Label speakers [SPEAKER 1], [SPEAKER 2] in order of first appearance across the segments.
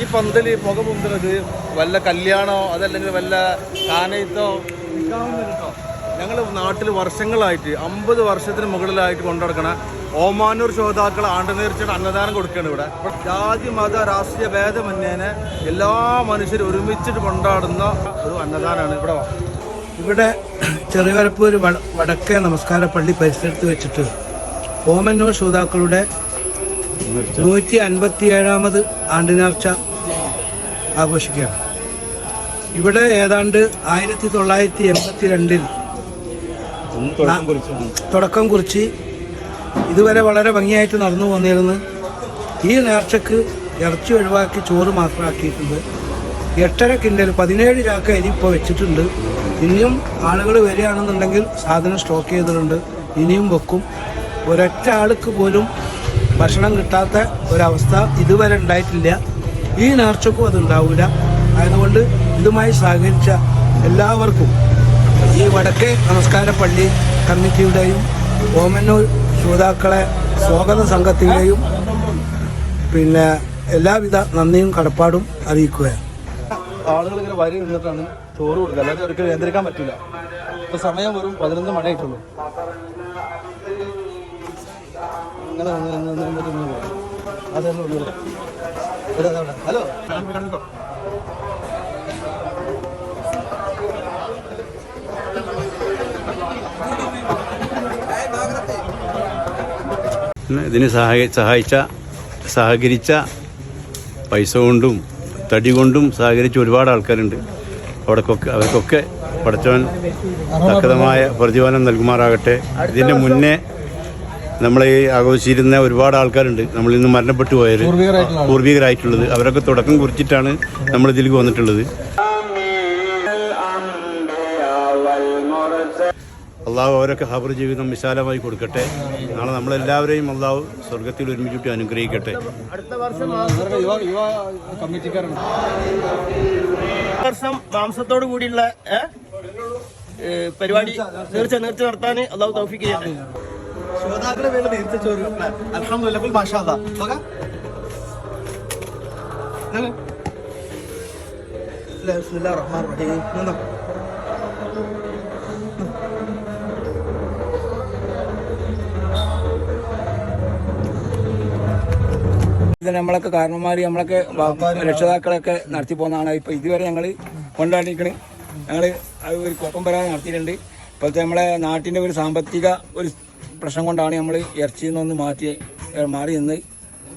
[SPEAKER 1] ഈ പന്തൽ പുക പൊന്തുന്നത് വല്ല കല്യാണോ അതല്ലെങ്കിൽ വല്ല കാനയത്തോ? കേട്ടോ. ഞങ്ങൾ നാട്ടിൽ വർഷങ്ങളായിട്ട് അമ്പത് വർഷത്തിന് മുകളിലായിട്ട് കൊണ്ടുനടക്കണ ഓമാനൂർ ശ്രോതാക്കൾ ആണ്ടുനീർച്ചയുടെ അന്നദാനം കൊടുക്കുകയാണ് ഇവിടെ. ജാതി മത രാഷ്ട്രീയ ഭേദമന്യേനെ എല്ലാ മനുഷ്യരും ഒരുമിച്ചിട്ട് കൊണ്ടാടുന്ന ഒരു അന്നദാനമാണ് ഇവിടെ.
[SPEAKER 2] ഇവിടെ ചെറുകരപ്പൂർ വടക്കേ നമസ്കാര പള്ളി പരിസരത്ത് വെച്ചിട്ട് ഓമന്നൂർ ശ്രോതാക്കളുടെ നൂറ്റി അൻപത്തി ഏഴാമത് ആണ്ടിനാർച്ച ആഘോഷിക്കുകയാണ് ഇവിടെ ഏതാണ്ട് ആയിരത്തി തൊള്ളായിരത്തി എൺപത്തി രണ്ടിൽ തുടക്കം കുറിച്ച് ഇതുവരെ വളരെ ഭംഗിയായിട്ട് നടന്നു പോന്നിരുന്നു ഈ നേർച്ചക്ക് ഇറച്ചി ഒഴിവാക്കി ചോറ് മാത്രമാക്കിയിട്ടുണ്ട്. എട്ടര കിൻഡൽ പതിനേഴ് ചാക്ക അരി ഇപ്പോൾ വെച്ചിട്ടുണ്ട്. ഇനിയും ആളുകൾ വരികയാണെന്നുണ്ടെങ്കിൽ സാധനം സ്റ്റോക്ക് ചെയ്തിട്ടുണ്ട്. ഇനിയും വെക്കും. ഒരൊറ്റ ആൾക്ക് പോലും ഭക്ഷണം കിട്ടാത്ത ഒരവസ്ഥ ഇതുവരെ ഉണ്ടായിട്ടില്ല. ഈ നേർച്ചക്കും അതുണ്ടാവില്ല അതുകൊണ്ട് ഇതുമായി സഹകരിച്ച എല്ലാവർക്കും ഈ വടക്കേ നമസ്കാര പള്ളി കമ്മിറ്റിയുടെയും ഓമന്നൂർ ശ്രോതാക്കളെ സ്വാഗത സംഘത്തിന്റെയും പിന്നെ എല്ലാവിധ നന്ദിയും കടപ്പാടും അറിയിക്കുകയാണ്
[SPEAKER 1] ആളുകൾ ഇങ്ങനെ വരി നിന്നിട്ടാണ് ചോറ് കൊടുക്കുക അല്ലാതെ അവർക്ക് നിയന്ത്രിക്കാൻ പറ്റില്ല ഇപ്പൊ സമയം വെറും പതിനൊന്ന് മണിയായിട്ടുള്ളൂ അങ്ങനെ. അതെന്നെ ഉള്ളൂ. ഹലോ.
[SPEAKER 3] ഇതിന് സഹായി സഹായിച്ച സഹകരിച്ച പൈസ കൊണ്ടും തടി കൊണ്ടും സഹകരിച്ച ഒരുപാട് ആൾക്കാരുണ്ട്. അവിടേക്കൊക്കെ അവർക്കൊക്കെ പഠിച്ചവൻ തക്കതമായ പ്രതിഫലം നൽകുമാറാകട്ടെ. ഇതിന്റെ മുന്നേ നമ്മളെ ഈ ആഘോഷിച്ചിരുന്ന ഒരുപാട് ആൾക്കാരുണ്ട്. നമ്മൾ ഇന്ന് മരണപ്പെട്ടു പോയത്
[SPEAKER 1] പൂർവികരായിട്ടുള്ള
[SPEAKER 3] പൂർവികരായിട്ടുള്ളത്. അവരൊക്കെ തുടക്കം കുറിച്ചിട്ടാണ് നമ്മൾ ഇതിലേക്ക് വന്നിട്ടുള്ളത്. അള്ളാഹു അവരൊക്കെ ഹബർ ജീവിതം വിശാലമായി കൊടുക്കട്ടെ. നാളെ നമ്മളെല്ലാവരെയും അള്ളാഹു സ്വർഗത്തിൽ ഒരുമിച്ചിട്ട് അനുഗ്രഹിക്കട്ടെ.
[SPEAKER 1] കമ്മിറ്റിക്കാരാണ്
[SPEAKER 4] വർഷം മാംസത്തോടു കൂടിയുള്ള പരിപാടി നേർച്ച നേർച്ച നടത്താൻ അള്ളാഹു തൗഫിക്ക് ചെയ്യട്ടെ.
[SPEAKER 1] ശ്രോതാക്കളുടെ പേരിൽ നേരത്തെ ചോറ് അലഹമില്ല മാഷാ
[SPEAKER 2] ഇത് നമ്മളൊക്കെ കാരണന്മാർ നമ്മളൊക്കെ രക്ഷിതാക്കളൊക്കെ നടത്തി പോകുന്നതാണ് ഇപ്പൊ ഇതുവരെ ഞങ്ങൾ കൊണ്ടാടിക്കണ്. ഞങ്ങൾ ഒരു കുഴപ്പം വരാതെ നടത്തിയിട്ടുണ്ട്. ഇപ്പോഴത്തെ നമ്മളെ നാട്ടിന്റെ ഒരു സാമ്പത്തിക ഒരു പ്രശ്നം കൊണ്ടാണ് നമ്മൾ ഇറച്ചിയിൽ നിന്നൊന്ന് മാറ്റി മാറി നിന്ന്.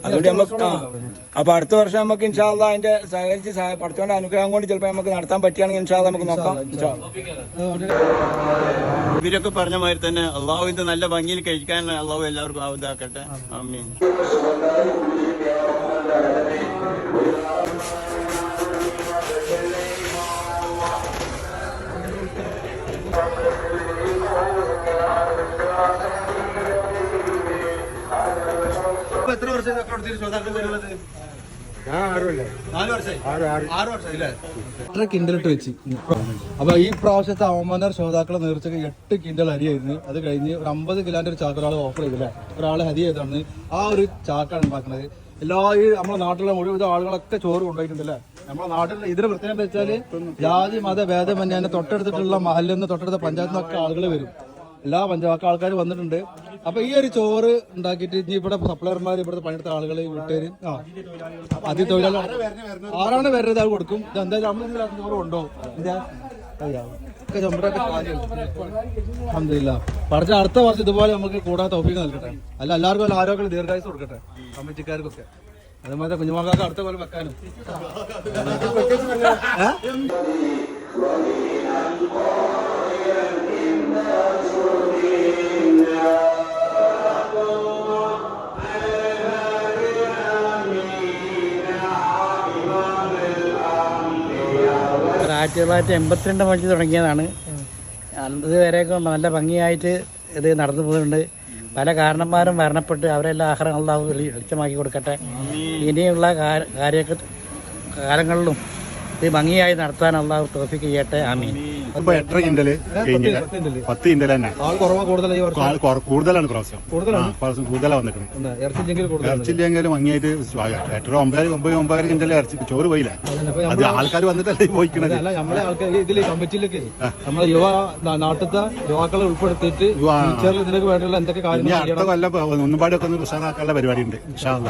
[SPEAKER 2] അതുകൊണ്ട് നമുക്ക് അപ്പൊ അടുത്ത വർഷം നമുക്ക് ഇൻഷാല്ല അതിന്റെ സഹകരിച്ച് സഹ- പഠിച്ചോണ്ട് അനുഗ്രഹം കൊണ്ട് ചിലപ്പോൾ നമുക്ക് നടത്താൻ പറ്റുകയാണെങ്കിൽ ഇൻഷാല്ല നമുക്ക് നോക്കാം.
[SPEAKER 3] ഇവരൊക്കെ പറഞ്ഞ മാതിരി തന്നെ അള്ളാഹു ഇത് നല്ല ഭംഗിയിൽ കഴിക്കാൻ അള്ളാഹു എല്ലാവർക്കും ആവതാക്കട്ടെ ആമീൻ.
[SPEAKER 1] എത്ര വർഷം കിൻഡലിട്ട് വെച്ച്? അപ്പൊ ഈ പ്രാവശ്യത്തെ അവമാനർ ശ്രോതാക്കളെ നേർച്ചക്ക് എട്ട് കിൻഡൽ അരിയായിരുന്നു അത് കഴിഞ്ഞ് ഒരു അമ്പത് കിലോന്റെ ഒരു ചാക്ക് ഒരാൾ ഓഫർ ചെയ്തില്ലേ? ഒരാൾ ഹരി ചെയ്താണ് ആ ഒരു ചാക്കാണ് ഉണ്ടാക്കുന്നത്. എല്ലാ ഈ നമ്മുടെ നാട്ടിലെ മുഴുവൻ ആളുകളൊക്കെ ചോറ് കൊണ്ടുപോയിട്ടുണ്ടല്ലേ? നമ്മുടെ നാട്ടിൽ ഇതിന് പ്രത്യേകത വെച്ചാൽ വെച്ചാൽ ജാതി മത ഭേദമന്യാന്റെ തൊട്ടടുത്തിട്ടുള്ള മഹലിൽ നിന്ന് തൊട്ടടുത്ത പഞ്ചായത്തിൽ നിന്നൊക്കെ ആളുകൾ വരും. എല്ലാ പഞ്ചവാക്ക ആൾക്കാർ വന്നിട്ടുണ്ട്. അപ്പൊ ഈ ഒരു ചോറ് ഉണ്ടാക്കിയിട്ട് ഇനി ഇവിടെ സപ്ലയർമാർ ഇവിടുത്തെ പണിയെടുത്ത ആളുകൾ വീട്ടുകാർ ആ അതി തൊഴിലാളി ആരാണ് വരുന്നത് അത് കൊടുക്കും. ഇത് എന്തായാലും അമ്പത് ചോറ് ഉണ്ടോ അൽഹംദുലില്ലാ. പഠിച്ച അടുത്ത വർഷം ഇതുപോലെ നമുക്ക് കൂടാൻ തോപ്പിക്ക് നൽകട്ടെ. അല്ല എല്ലാവർക്കും നല്ല ആരോഗ്യം ദീർഘായുസ് കൊടുക്കട്ടെ കമ്മിറ്റിക്കാർക്കൊക്കെ. അതുമാതിരി കുഞ്ഞുമാക്കാർക്ക് അടുത്ത പോലെ വെക്കാനും?
[SPEAKER 5] ആയിരത്തി തൊള്ളായിരത്തി എൺപത്തിരണ്ട് മണിക്ക് തുടങ്ങിയതാണ് ഇതുവരെയൊക്കെ നല്ല ഭംഗിയായിട്ട് ഇത് നടന്നു പോകുന്നുണ്ട് പല കാരണന്മാരും മരണപ്പെട്ട് അവരെല്ലാം ആഹാരം വെളിച്ചമാക്കി കൊടുക്കട്ടെ ഇനിയുള്ള കാര്യ കാലങ്ങളിലും ഇത് ഭംഗിയായി നടത്താൻ അള്ളാഹു തോഫിക്ക് ചെയ്യട്ടെ. ആമീൻ.
[SPEAKER 6] ഇപ്പൊ എത്ര കിൻഡൽ കഴിഞ്ഞില്ല? പത്ത് കിൻഡൽ തന്നെ.
[SPEAKER 1] ആൾ കുറവാ കൂടുതലായി
[SPEAKER 6] ആൾ കുറ- കൂടുതലാണ് പ്രാവശ്യം. പ്രാവശ്യം കൂടുതലാണ് വന്നിട്ടുണ്ട്. ഇറച്ചില്ലെങ്കിലും ഭംഗിയായിട്ട് എത്ര ഒമ്പതര ഒമ്പത് ഒമ്പതര കിൻഡൽ ഇറച്ചി ചോറ് പോയില്ല. അത് ആൾക്കാർ വന്നിട്ടല്ലേ പോയിക്കണത്.
[SPEAKER 1] അല്ല നമ്മളെ ആൾക്കാർ ഇതിൽ കമ്മിറ്റിയിലൊക്കെ. നമ്മളെ യുവ നാ- നാട്ടിലത്തെ യുവാക്കളെ ഉൾപ്പെടുത്തിയിട്ട്
[SPEAKER 6] യുവ-
[SPEAKER 1] വേണ്ടിയുള്ള എന്തൊക്കെ
[SPEAKER 6] ഇനി
[SPEAKER 1] കാര്യങ്ങൾ
[SPEAKER 6] അടുത്ത കൊല്ലം ഒന്നുപാടിയൊക്കെ ഒന്ന് ഉഷാറാക്കാനുള്ള പരിപാടി ഉണ്ട് ഇൻഷാല്ല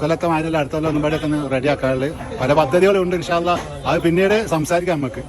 [SPEAKER 6] കൊല്ലത്തെ മാരില്ല അടുത്ത കൊല്ലം ഒന്നുപാടിയൊക്കെ ഒന്ന് റെഡി ആക്കാനുള്ള പല പദ്ധതികളും ഉണ്ട് ഇൻഷാല്ല അത് പിന്നീട് സംസാരിക്കാം നമുക്ക്.